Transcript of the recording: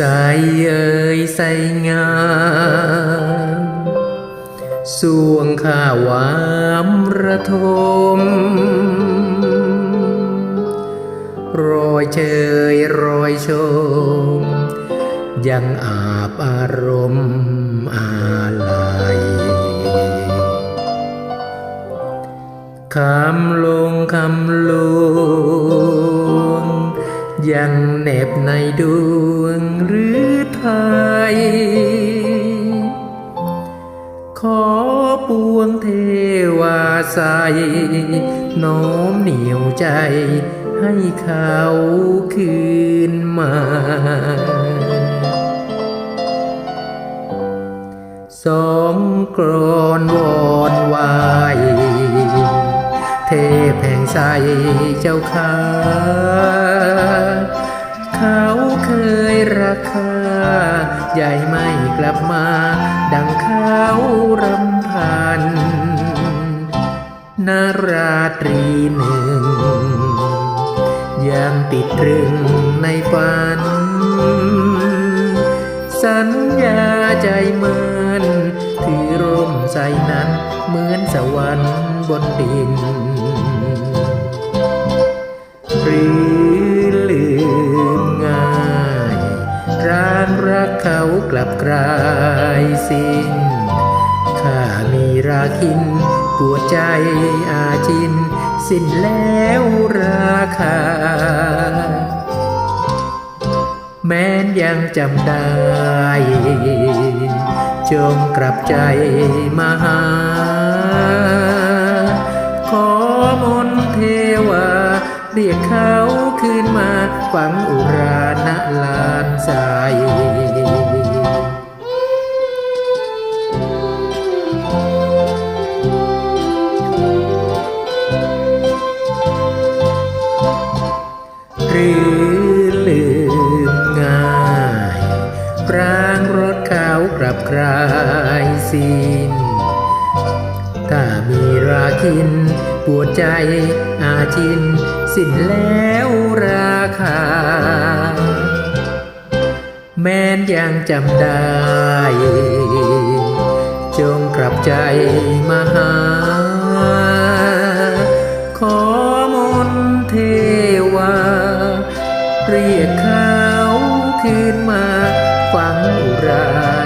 เอ่ยใส่งามสวงข้าวามระทม รอยเชยรอยชม ยังอาบอารมณ์อาลัยคำลงคำลวง ยังเหน็บในดวงหรือไทย ขอปวงเทวาใสน้อมเหนียวใจ ให้เขาคืนมาสองกรอนวอน พแห่งใสเจ้าข้าเขาเคยราคาใหญ่ไม่กลับมา ดังเขารำพันนาราตรีหนึ่งยังติดตรึงในฝัน สัญญาใจมันถือร่มใสนั้นเหมือนสวรรค์บนดิน กลายสิ้น ข้ามีราคินปวดใจอาจิน สิ้นแล้วราคา แม้นยังจำได้ จงกลับใจมาหา ขอมนเทวาเรียกเขาคืนมาฝังอุราณลานใส รือลืมง่ายปรางรถเขากลับกลายสิ้นถ้ามีราคินปวดใจอาชิน สิ้นแล้วราคา แม้นยังจำได้ จงกลับใจมาหา เรียกเขาคืนมาฟังอุรา